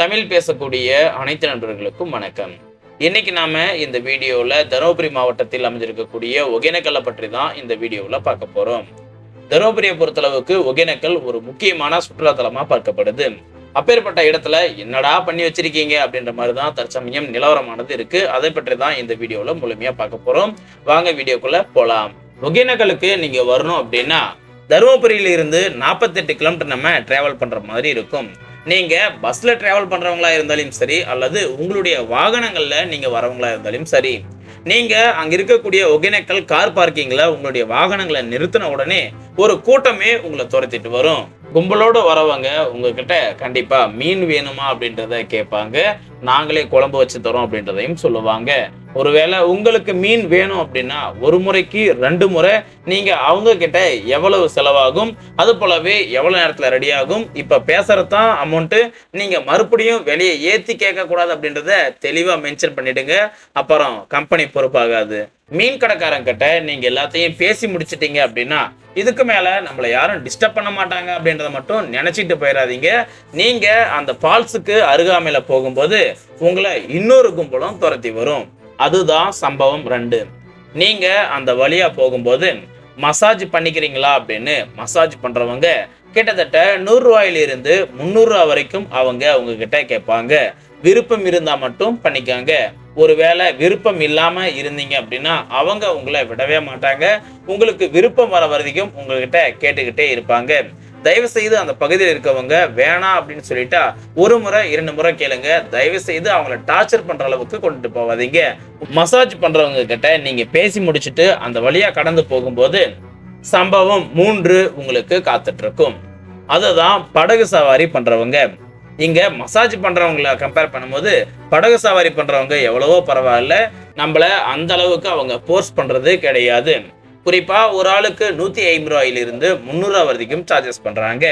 தமிழ் பேசக்கூடிய அனைத்து நண்பர்களுக்கும் வணக்கம். இன்னைக்கு நாம இந்த வீடியோவில் தருமபுரி மாவட்டத்தில் அமைஞ்சிருக்கக்கூடிய ஒகேனக்கல்லை பற்றி தான் இந்த வீடியோவில் பார்க்க போறோம். தருமபுரியை பொறுத்தளவுக்கு ஒகேனக்கல் ஒரு முக்கியமான சுற்றுலாத்தலமா பார்க்கப்படுது. அப்பேற்பட்ட இடத்துல என்னடா பண்ணி வச்சிருக்கீங்க அப்படின்ற மாதிரி தான் தற்சமயம் நிலவரமானது இருக்கு. அதை பற்றி தான் இந்த வீடியோவில் முழுமையா பார்க்க போறோம். வாங்க வீடியோக்குள்ள போலாம். ஒகேனக்கலுக்கு நீங்க வரணும் அப்படின்னா தருமபுரியில இருந்து நாற்பத்தெட்டு கிலோமீட்டர் நம்ம டிராவல் பண்ற மாதிரி இருக்கும். நீங்கள் பஸ்ஸில் ட்ராவல் பண்ணுறவங்களா இருந்தாலும் சரி அல்லது உங்களுடைய வாகனங்களில் நீங்கள் வரவங்களா இருந்தாலும் சரி நீங்கள் அங்கே இருக்கக்கூடிய ஒகேனக்கல் கார் பார்க்கிங்கில் உங்களுடைய வாகனங்களை நிறுத்தின உடனே ஒரு கூட்டமே உங்களை துரத்திட்டு வரும். கும்பலோடு வரவங்க உங்ககிட்ட கண்டிப்பாக மீன் வேணுமா அப்படின்றத கேட்பாங்க. நாங்களே குழம்பு வச்சு தரோம் அப்படின்றதையும் சொல்லுவாங்க. ஒருவேளை உங்களுக்கு மீன் வேணும் அப்படின்னா ஒரு முறைக்கு ரெண்டு முறை நீங்க அவங்க கிட்ட எவ்வளவு செலவாகும்? அது போலவே எவ்வளவு நேரத்துல ரெடி ஆகும்? இப்ப பேசுறதான் அமௌண்ட்டு நீங்க மறுபடியும் வெளியே ஏத்தி கேட்க கூடாது அப்படின்றத தெளிவா மென்ஷன் பண்ணிடுங்க. அப்புறம் கம்பெனி பொறுப்பாகாது. மீன் கடைக்காரங்க கிட்ட நீங்க எல்லாத்தையும் பேசி முடிச்சிட்டீங்க அப்படின்னா இதுக்கு மேல நம்மளை யாரும் டிஸ்டர்ப் பண்ண மாட்டாங்க அப்படின்றத மட்டும் நினைச்சிட்டு போயிடாதீங்க நீங்க அந்த ஃபால்ஸுக்கு அருகாமையில போகும்போது உங்களை இன்னொரு கும்பலும் துரத்தி வரும். அதுதான் சம்பவம் ரெண்டு. நீங்க அந்த வழியா போகும்போது மசாஜ் பண்ணிக்கிறீங்களா அப்படின்னு மசாஜ் பண்றவங்க கிட்டத்தட்ட நூறுரூவாயிலிருந்து முந்நூறுரூவா வரைக்கும் அவங்க உங்ககிட்ட கேட்பாங்க. விருப்பம் இருந்தால் மட்டும் பண்ணிக்கோங்க. ஒருவேளை விருப்பம் இல்லாமல் இருந்தீங்க அப்படின்னா அவங்க உங்களை விடவே மாட்டாங்க. உங்களுக்கு விருப்பம் வர வரைக்கும் உங்ககிட்ட கேட்டுக்கிட்டே இருப்பாங்க. தயவு செய்து அந்த பகுதியில் இருக்கவங்க வேணாம் அப்படின்னு சொல்லிட்டா ஒரு முறை இரண்டு முறை கேளுங்க. தயவு செய்து அவங்கள டார்ச்சர் பண்ற அளவுக்கு கொண்டுட்டு போவாதீங்க மசாஜ் பண்றவங்க கிட்ட நீங்க பேசி முடிச்சுட்டு அந்த வழியா கடந்து போகும்போது சம்பவம் மூன்று உங்களுக்கு காத்துட்டு இருக்கும் அதுதான் படகு சவாரி பண்றவங்க. இங்க மசாஜ் பண்றவங்கள கம்பேர் பண்ணும்போது படகு சவாரி பண்றவங்க எவ்வளவோ பரவாயில்ல. நம்மள அந்த அளவுக்கு அவங்க போர்ஸ் பண்றது கிடையாது. குறிப்பாக ஒரு ஆளுக்கு நூற்றி ஐம்பது ரூபாயிலிருந்து முந்நூறுரூவா வரைக்கும் சார்ஜஸ் பண்ணுறாங்க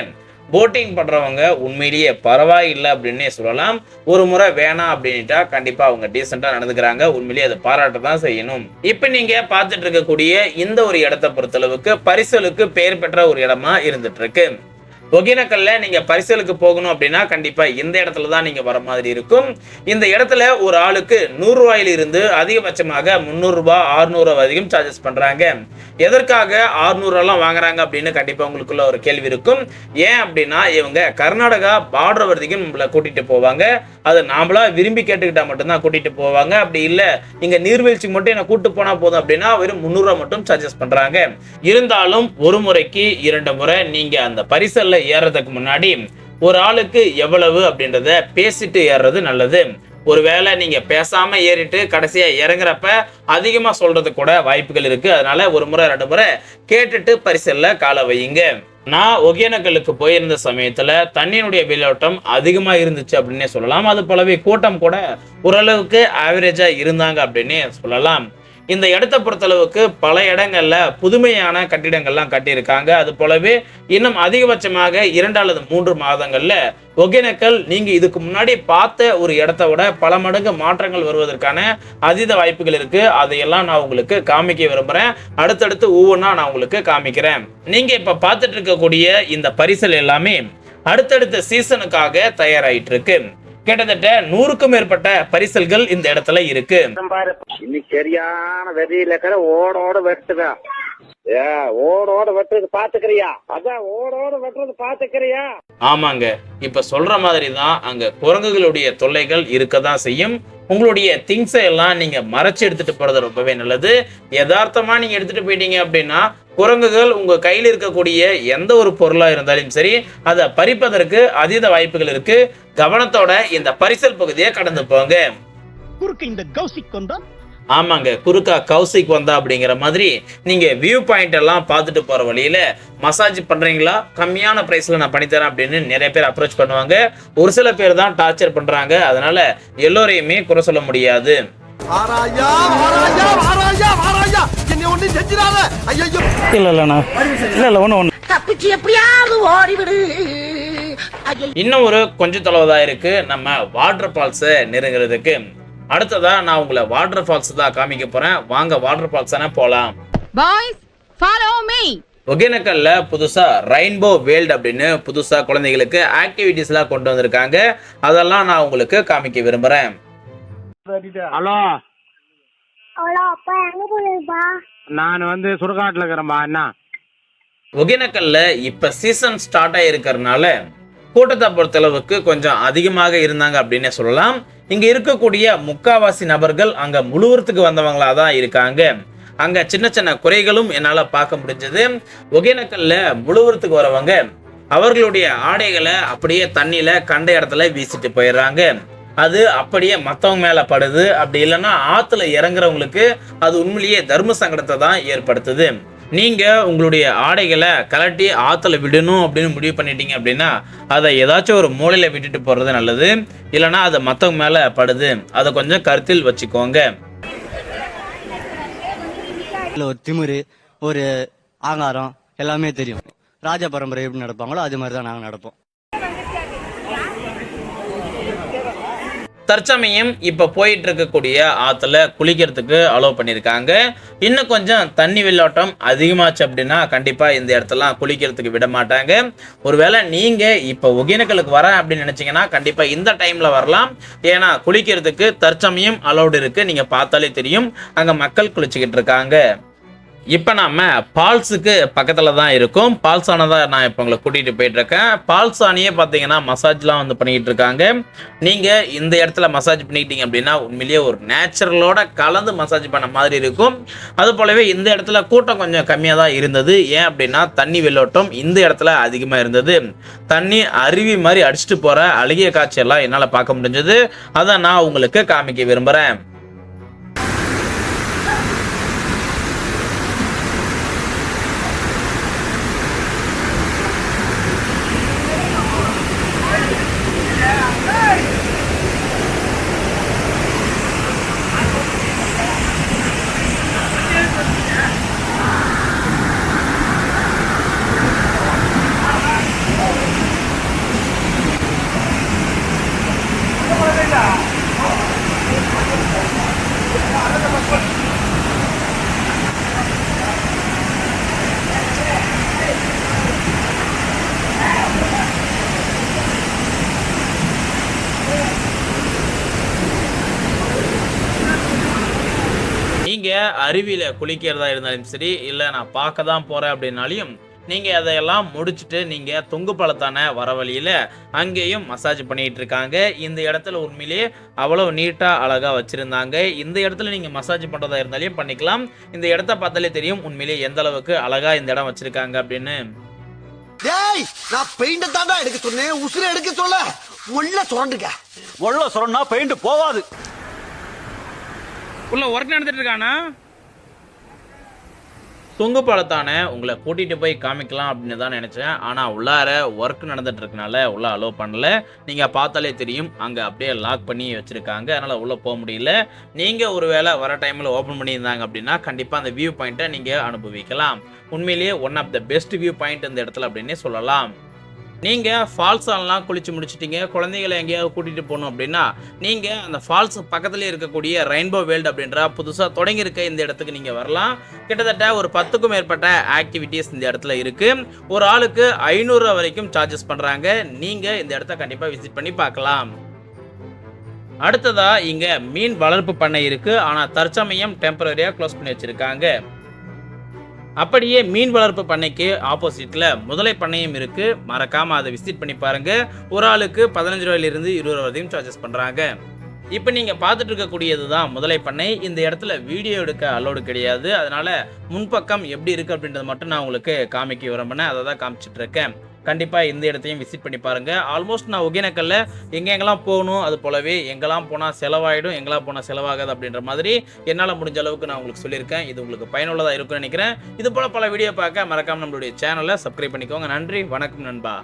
போட்டிங் பண்ணுறவங்க உண்மையிலேயே பரவாயில்லை அப்படின்னே சொல்லலாம். ஒரு முறை வேணாம் அப்படின்ட்டா கண்டிப்பாக அவங்க டீசெண்டாக நடந்துக்கிறாங்க. உண்மையிலேயே அதை பாராட்ட தான் செய்யணும். இப்போ நீங்கள் பார்த்துட்டு இருக்கக்கூடிய இந்த ஒரு இடத்தை பொறுத்தளவுக்கு பரிசலுக்கு பெயர் பெற்ற ஒரு இடமா இருந்துட்டு இருக்கு. ஒகேனக்கல்ல நீங்க பரிசலுக்கு போகணும் அப்படின்னா கண்டிப்பா இந்த இடத்துல தான் நீங்க வர மாதிரி இருக்கும். இந்த இடத்துல ஒரு ஆளுக்கு நூறு ரூபாயில இருந்து அதிகபட்சமாக முந்நூறு ரூபாய் அறுநூறு ரூபாய் வரைக்கும் சார்ஜஸ் பண்றாங்க. எதற்காக அறுநூறு வாங்குறாங்க அப்படின்னு கண்டிப்பா உங்களுக்குள்ள ஒரு கேள்வி இருக்கும். ஏன் அப்படின்னா இவங்க கர்நாடகா பார்டர் வரைக்கும் நம்மளை கூட்டிட்டு போவாங்க. அது நாமளா விரும்பி கேட்டுக்கிட்டா மட்டும்தான் கூட்டிட்டு போவாங்க. அப்படி இல்லை இங்க நீர்வீழ்ச்சி மட்டும் என்ன கூட்டு போனா போதும் அப்படின்னா வெறும் முந்நூறுரூவா மட்டும் சார்ஜஸ் பண்றாங்க. இருந்தாலும் ஒரு முறைக்கு இரண்டு முறை நீங்க அந்த பரிசல்ல ஏறதுக்கு முன்னாடி ஒரு ஆளுக்கு எவ்வளவு அப்படின்றத பேசிட்டு ஏறுறது நல்லது. ஒருவேளை நீங்க பேசாம ஏறிட்டு கடைசியா இறங்குறப்ப அதிகமா சொல்றது கூட வாய்ப்புகள் இருக்கு. அதனால ஒரு முறை ரெண்டு முறை கேட்டுட்டு பரிசல்ல கால வையுங்க. நான் ஒகேனக்கலுக்கு போயிருந்த சமயத்துல தண்ணியினுடைய வெளியோட்டம் அதிகமா இருந்துச்சு அப்படின்னே சொல்லலாம். அது போலவே கூட்டம் கூட ஓரளவுக்கு ஆவரேஜா இருந்தாங்க அப்படின்னே சொல்லலாம். இந்த இடத்த பொறுத்தளவுக்கு பல இடங்கள்ல புதுமையான கட்டிடங்கள்லாம் கட்டியிருக்காங்க. அது போலவே இன்னும் அதிகபட்சமாக இரண்டு அல்லது மூன்று மாதங்கள்ல ஒகேனக்கல் நீங்க இதுக்கு முன்னாடி பார்த்த ஒரு இடத்த விட பல மடங்கு மாற்றங்கள் வருவதற்கான அதீத வாய்ப்புகள் இருக்கு. அதையெல்லாம் நான் உங்களுக்கு காமிக்க விரும்புறேன். அடுத்தடுத்து ஒவ்வொன்றா நான் உங்களுக்கு காமிக்கிறேன். நீங்க இப்ப பார்த்துட்டு இருக்கக்கூடிய இந்த பரிசல் எல்லாமே அடுத்தடுத்த சீசனுக்காக தயாராயிட்டு இருக்கு. கிட்டத்தட்ட நூறுக்கும் மேற்பட்ட பரிசல்கள் இந்த இடத்துல இருக்கு. சரியான வெறியில இருக்கிற ஓட ஓட வெட்டுவேன் ஏ ஓட ஓட வெட்டுறது பாத்துக்கிறியா? அதான் ஓட ஓட வெட்டுறது பாத்துக்கிறியா? ஆமாங்க. இப்ப சொல்ற மாதிரி தான் அங்க குரங்குகளுடைய தொல்லைகள் இருக்க தான் செய்யும். உங்களுடைய திங்ஸை எல்லாம் நீங்க மறைச்சு எடுத்துட்டு போறது ரொம்பவே நல்லது. யதார்த்தமா நீங்க எடுத்துட்டு போயிட்டீங்க அப்படின்னா குரங்குகள் உங்க கையில் இருக்கக்கூடிய எந்த ஒரு பொருளா இருந்தாலும் சரி அதை பறிப்பதற்கு அதீத வாய்ப்புகள் இருக்கு. கவனத்தோட இந்த பரிசல் பகுதியை கடந்து போங்க. குறுக்கு இந்த கௌசிக் வந்தா ஆமாங்க குறுக்கா கௌசிக் வந்தா அப்படிங்கிற மாதிரி நீங்க வியூ பாயிண்ட் எல்லாம் பார்த்துட்டு போற வழியில மசாஜ் பண்றீங்களா? கம்மியான பிரைஸ்ல நான் பண்ணித்தரேன் அப்படின்னு நிறைய பேர் அப்ரோச் பண்ணுவாங்க. ஒரு சில பேர் தான் டார்ச்சர் பண்றாங்க. அதனால எல்லோரையுமே குறை சொல்ல முடியாது. இல்ல இல்லண்ணா இல்ல இல்ல ஒண்ணு ஒண்ணு. தப்பிச்சு எப்படியாவது ஓடிவிடு. இன்னும் ஒரு கொஞ்சம் தொலைவுதான் இருக்கு. நம்ம வாட்டர் ஃபால்ஸை நெருங்குறதுக்கு. அடுத்ததா நான் உங்களை வாட்டர் ஃபால்ஸ் தான் காமிக்க போறேன். வாங்க வாட்டர் ஃபால்ஸ் போலாம். Boys, follow me. ஒகேனக்கல்ல புதுசா ரெயின்போ வேல்ட் அப்படின்னு புதுசா குழந்தைகளுக்கு ஆக்டிவிட்டிஸ்லாம் கொண்டு வந்திருக்காங்க. அதெல்லாம் நான் உங்களுக்கு காமிக்க விரும்புறேன். ஹலோ. நான் வந்து சுடுகாட்டில் இருக்கிறேன்பா என்ன ஒகேனக்கல்ல இப்ப சீசன் ஸ்டார்ட் ஆயிருக்கறனால கூட்டத்தை பொறுத்தளவுக்கு கொஞ்சம் அதிகமாக இருந்தாங்க அப்படின்னே சொல்லலாம். இங்கே இருக்கக்கூடிய முக்காவாசி நபர்கள் அங்கே முழுவதுக்கு வந்தவங்களா தான் இருக்காங்க. அங்கே சின்ன சின்ன குறைகளும் என்னால் பார்க்க முடிஞ்சது. ஒகேனக்கல்ல முழுவதுக்கு வரவங்க அவர்களுடைய ஆடைகளை அப்படியே தண்ணியில் கண்ட இடத்துல வீசிட்டு போயிடுறாங்க. அது அப்படியே மற்றவங்க மேலே படுது. அப்படி இல்லைன்னா ஆற்றுல இறங்குறவங்களுக்கு அது உண்மையிலேயே தர்ம சங்கடத்தை தான் ஏற்படுத்துது. நீங்கள் உங்களுடைய ஆடைகளை கலட்டி ஆற்றுல விடணும் அப்படின்னு முடிவு பண்ணிட்டீங்க அப்படின்னா அதை ஏதாச்சும் ஒரு மூலையில் விட்டுட்டு போகிறது நல்லது. இல்லைன்னா அது மற்றவங்க மேலே படுது. அதை கொஞ்சம் கருத்தில் வச்சுக்கோங்க. இல்லை ஒரு திமிரு ஒரு ஆங்காரம் எல்லாமே தெரியும். ராஜ பரம்பரை எப்படி நடப்பாங்களோ அது மாதிரி தான் நாங்கள் நடப்போம். தற்சமயம் இப்போ போயிட்டு இருக்கக்கூடிய ஆற்றுல குளிக்கிறதுக்கு அலோவ் பண்ணியிருக்காங்க இன்னும் கொஞ்சம் தண்ணி வெள்ளோட்டம் அதிகமாச்சு அப்படின்னா கண்டிப்பாக இந்த இடத்தெல்லாம் குளிக்கிறதுக்கு விட மாட்டாங்க. ஒருவேளை நீங்கள் இப்போ ஒகேனக்கலுக்கு வரேன் அப்படின்னு நினச்சிங்கன்னா கண்டிப்பாக இந்த டைமில் வரலாம். ஏன்னா குளிக்கிறதுக்கு தற்சமயம் அலோடு இருக்குது நீங்கள் பார்த்தாலே தெரியும். அங்கே மக்கள் குளிச்சுக்கிட்டு இருக்காங்க. இப்போ நாம் பால்ஸுக்கு பக்கத்தில் தான் இருக்கும். பால்சானை தான் நான் இப்போ உங்களை கூட்டிகிட்டு போயிட்டுருக்கேன். பால்ஸானியே பார்த்தீங்கன்னா மசாஜ்லாம் வந்து பண்ணிக்கிட்டு இருக்காங்க நீங்கள் இந்த இடத்துல மசாஜ் பண்ணிக்கிட்டீங்க அப்படின்னா உண்மையிலேயே ஒரு நேச்சுரலோட கலந்து மசாஜ் பண்ண மாதிரி இருக்கும். அது போலவே இந்த இடத்துல கூட்டம் கொஞ்சம் கம்மியாக தான் இருந்தது. ஏன் அப்படின்னா தண்ணி வெள்ளோட்டம் இந்த இடத்துல அதிகமாக இருந்தது. தண்ணி அருவி மாதிரி அடிச்சுட்டு போகிற அழகிய காட்சியெல்லாம் என்னால் பார்க்க முடிஞ்சது. அதை நான் உங்களுக்கு காமிக்க விரும்புகிறேன் நீங்க அருவியில குளிக்கிறதா இருந்தாலும் சரி இல்ல நான் பார்க்க தான் போறேன் அப்படின்னாலையும் நீங்க அதையெல்லாம் முடிச்சுட்டு நீங்க தொங்கு பழத்தான வர வழியில அங்கேயும் மசாஜ் பண்ணிட்டு இருக்காங்க. இந்த இடத்துல உண்மையிலேயே அவ்வளவு நீட்டா அழகா வச்சிருந்தாங்க. இந்த இடத்துல நீங்க மசாஜ் பண்றதா இருந்தாலும் பண்ணிக்கலாம். இந்த இடத்த பார்த்தாலே தெரியும் உண்மையிலேயே எந்த அளவுக்கு அழகா இந்த இடம் வச்சிருக்காங்க அப்படின்னு. டேய் நான் பெயிண்ட தாண்டா எடுக்க சொன்னேன். உசுர எடுக்க சொல்ல. உள்ள சுரண்டுக்க. உள்ள சொன்னா பெயிண்ட் போவாது. உள்ள ஒர்க் நடந்துட்டு இருக்கானா? தொங்கு பழத்தான உங்களை கூட்டிட்டு போய் காமிக்கலாம் அப்படின்னு தான் நினைச்சேன். ஆனா உள்ளார ஒர்க் நடந்துட்டு இருக்கனால உள்ள அலோவ் பண்ணல. நீங்க பார்த்தாலே தெரியும். அங்க அப்படியே லாக் பண்ணி வச்சிருக்காங்க. அதனால உள்ள போக முடியல. நீங்க ஒருவேளை வர டைம்ல ஓபன் பண்ணியிருந்தாங்க அப்படின்னா கண்டிப்பா அந்த வியூ பாயிண்ட்டை நீங்க அனுபவிக்கலாம். உண்மையிலேயே one of the best view point இந்த இடத்துல அப்படின்னே சொல்லலாம். நீங்கள் ஃபால்ஸாலெலாம் குளிச்சு முடிச்சிட்டீங்க குழந்தைகளை எங்கேயாவது கூட்டிகிட்டு போகணும் அப்படின்னா நீங்கள் அந்த ஃபால்ஸ் பக்கத்துலேயே இருக்கக்கூடிய ரெயின்போ வேல்டு அப்படின்ற புதுசாக தொடங்கியிருக்க இந்த இடத்துக்கு நீங்கள் வரலாம். கிட்டத்தட்ட ஒரு பத்துக்கும் மேற்பட்ட ஆக்டிவிட்டீஸ் இந்த இடத்துல இருக்குது ஒரு ஆளுக்கு ஐநூறுரூவா வரைக்கும் சார்ஜஸ் பண்ணுறாங்க நீங்கள் இந்த இடத்த கண்டிப்பாக விசிட் பண்ணி பார்க்கலாம். அடுத்ததாக இங்கே மீன் வளர்ப்பு பண்ணை இருக்குது ஆனால் தற்சமயம் டெம்பரரியாக க்ளோஸ் பண்ணி வச்சுருக்காங்க. அப்படியே மீன் வளர்ப்பு பண்ணைக்கு ஆப்போசிட்ல முதலை பண்ணையும் இருக்கு. மறக்காம அதை விசிட் பண்ணி பாருங்க. ஒரு ஆளுக்கு பதினஞ்சு ரூபாயிலிருந்து இருபது ரூபா வரையும் சார்ஜஸ் பண்றாங்க. இப்போ நீங்க பார்த்துட்டு இருக்கக்கூடியது தான் முதலை பண்ணை. இந்த இடத்துல வீடியோ எடுக்க அலோடு கிடையாது. அதனால முன்பக்கம் எப்படி இருக்கு அப்படின்றத மட்டும் நான் உங்களுக்கு காமிக்க விரும்பினேன் அதை தான் காமிச்சிட்டு இருக்கேன் கண்டிப்பா இந்த இடத்தையும் விசிட் பண்ணி பாருங்க. ஆல்மோஸ்ட் நான் ஒகேனக்கல்ல எங்க எங்கெல்லாம் போகணும் அது போலவே எங்கெல்லாம் போனா செலவாயிடும் எங்கெல்லாம் போனா செலவாகாது அப்படின்ற மாதிரி என்னால முடிஞ்ச அளவுக்கு நான் உங்களுக்கு சொல்லியிருக்கேன். இது உங்களுக்கு பயனுள்ளதா இருக்கும்னு நினைக்கிறேன். இது போல பல வீடியோ பார்க்க மறக்காம நம்மளுடைய சேனலை சப்ஸ்கிரைப் பண்ணிக்கோங்க. நன்றி வணக்கம் நண்பா.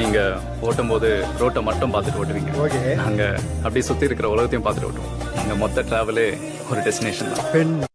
நீங்க ஓட்டும் போது ரோட்டை மட்டும் பார்த்துட்டு ஓட்டுவீங்க. நாங்க அப்படியே சுத்தி இருக்கிற உலகத்தையும் பார்த்துட்டு ஓட்டுவோம். எங்க மொத்த டிராவலே ஒரு டெஸ்டினேஷன் தான்.